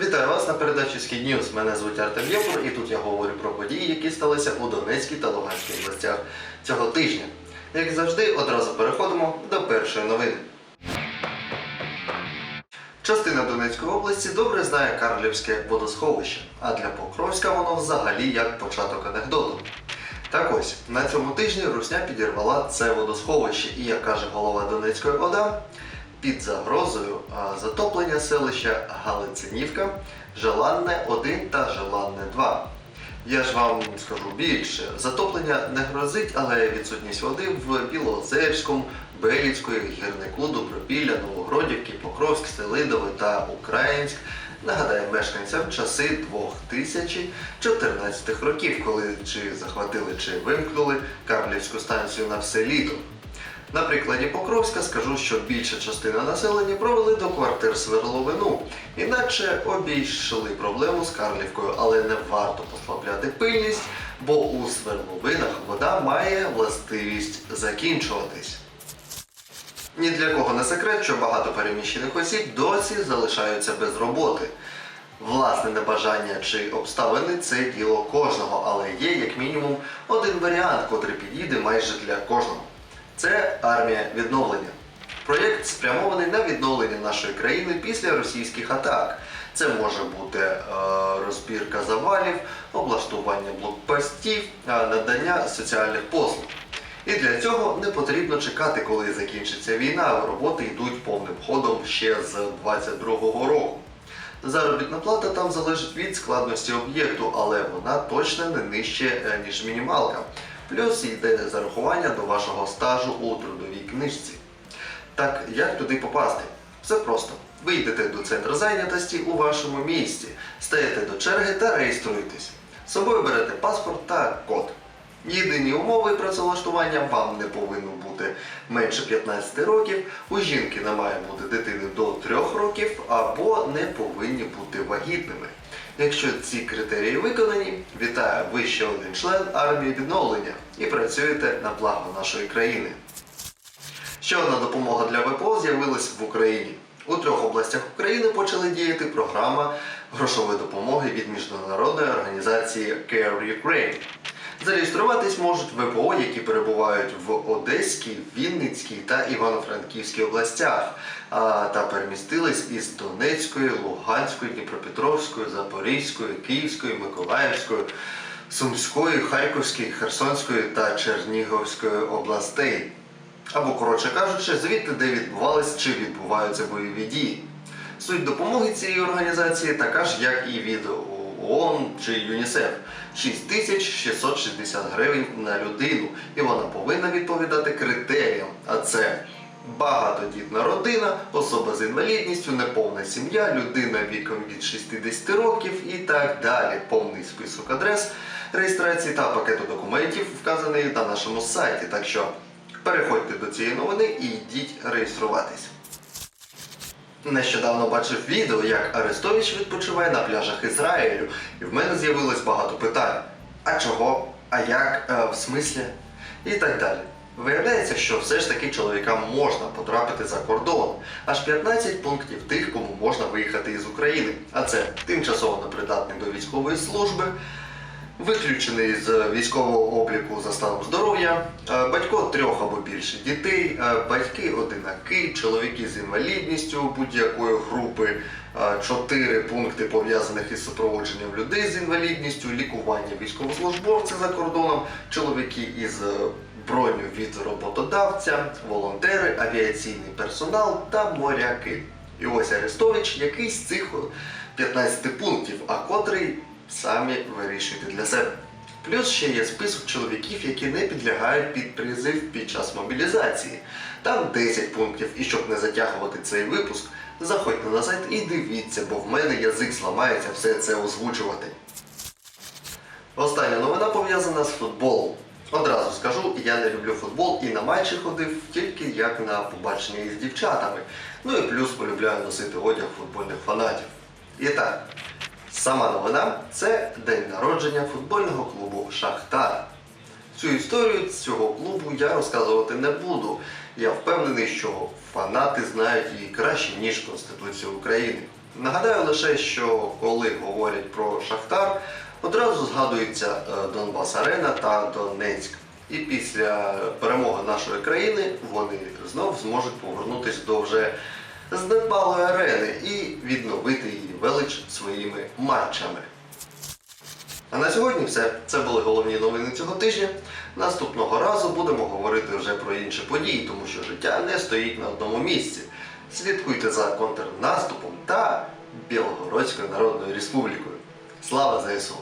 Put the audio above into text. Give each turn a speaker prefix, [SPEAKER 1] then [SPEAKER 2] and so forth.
[SPEAKER 1] Вітаю вас на передачі Схід Ньюс. Мене звуть Артем Євор і тут я говорю про події, які сталися у Донецькій та Луганській областях цього тижня. Як завжди, одразу переходимо до першої новини. Частина Донецької області добре знає Карлівське водосховище, а для Покровська воно взагалі як початок анекдоту. Так ось, на цьому тижні Русня підірвала це водосховище, і як каже голова Донецької ОДА, під загрозою затоплення селища Галицинівка, Желанне 1 та Желанне 2. Я ж вам скажу більше, затоплення не грозить, але відсутність води в Білоозерському, Беліцької, Гірнику, Добропілля, Новогродівки, Покровськ, Селидове та Українськ нагадає мешканцям часи 2014 років, коли чи захватили, чи вимкнули Карлівську станцію на все літо. На прикладі Покровська скажу, що більша частина населення провели до квартир сверловину, іначе обійшли проблему з Карлівкою, але не варто послабляти пильність, бо у сверловинах вода має властивість закінчуватись. Ні для кого не секрет, що багато переміщених осіб досі залишаються без роботи. Власне небажання чи обставини це діло кожного, але є як мінімум один варіант, котрий підійде майже для кожного. Це армія відновлення. Проєкт спрямований на відновлення нашої країни після російських атак. Це може бути е, розбірка завалів, облаштування блокпостів, е, надання соціальних послуг. І для цього не потрібно чекати, коли закінчиться війна. Роботи йдуть повним ходом ще з 22-го року. Заробітна плата там залежить від складності об'єкту, але вона точно не нижче, е, ніж мінімалка. Плюс йде зарахування до вашого стажу у трудовій книжці. Так як туди попасти? Все просто. Ви йдете до центру зайнятості у вашому місті, стаєте до черги та реєструєтесь. З собою берете паспорт та код. Єдині умови працевлаштування вам не повинно бути менше 15 років, у жінки не має бути дитини до 3 років або не повинні бути вагітними. Якщо ці критерії виконані, вітаю, ви ще один член армії відновлення і працюєте на благо нашої країни. Ще одна допомога для ВПО з'явилась в Україні. У трьох областях України почали діяти програма грошової допомоги від міжнародної організації Care Ukraine. Зареєструватись можуть ВПО, які перебувають в Одеській, Вінницькій та Івано-Франківській областях, та перемістились із Донецької, Луганської, Дніпропетровської, Запорізької, Київської, Миколаївської, Сумської, Харківської, Херсонської та Чернігівської областей. Або, коротше кажучи, звідти, де відбувались чи відбуваються бойові дії. Суть допомоги цієї організації така ж, як і від ООН чи ЮНІСЕФ 6660 гривень на людину, і вона повинна відповідати критеріям. А це багатодітна родина, особа з інвалідністю, неповна сім'я, людина віком від 60 років і так далі. Повний список адрес реєстрації та пакету документів вказаний на нашому сайті. Так що переходьте до цієї новини і йдіть реєструватись. Нещодавно бачив відео, як Арестович відпочиває на пляжах Ізраїлю, і в мене з'явилось багато питань. А чого? А як? Е, в смислі? І так далі. Виявляється, що все ж таки чоловікам можна потрапити за кордон. Аж 15 пунктів тих, кому можна виїхати із України. А це тимчасово непридатний до військової служби, виключений з військового обліку за станом здоров'я, е, батько трьох або більше дітей, е, батьки одинаки, чоловіки з інвалідністю будь-якої групи, е, чотири пункти пов'язаних із супроводженням людей з інвалідністю, лікування військовослужбовця за кордоном, чоловіки із броню від роботодавця, волонтери, авіаційний персонал та моряки. І ось Арестович, який з цих 15 пунктів, а котрий самі вирішуєте для себе. Плюс ще є список чоловіків, які не підлягають під призив під час мобілізації. Там 10 пунктів, і щоб не затягувати цей випуск, заходьте на сайт і дивіться, бо в мене язик зламається все це озвучувати. Остання новина пов'язана з футболом. Одразу скажу, я не люблю футбол і на матчі ходив тільки як на побачення із дівчатами. Ну і плюс полюбляю носити одяг футбольних фанатів. І так, сама новина це день народження футбольного клубу Шахтар. Цю історію цього клубу я розказувати не буду. Я впевнений, що фанати знають її краще, ніж Конституцію України. Нагадаю лише, що коли говорять про Шахтар, одразу згадується е, Донбас Арена та Донецьк. І після перемоги нашої країни вони знов зможуть повернутися до вже знедбалої арени і відновити її велич своїми матчами. А на сьогодні все. Це були головні новини цього тижня. Наступного разу будемо говорити вже про інші події, тому що життя не стоїть на одному місці. Слідкуйте за контрнаступом та Білогородською Народною Республікою. Слава ЗСУ!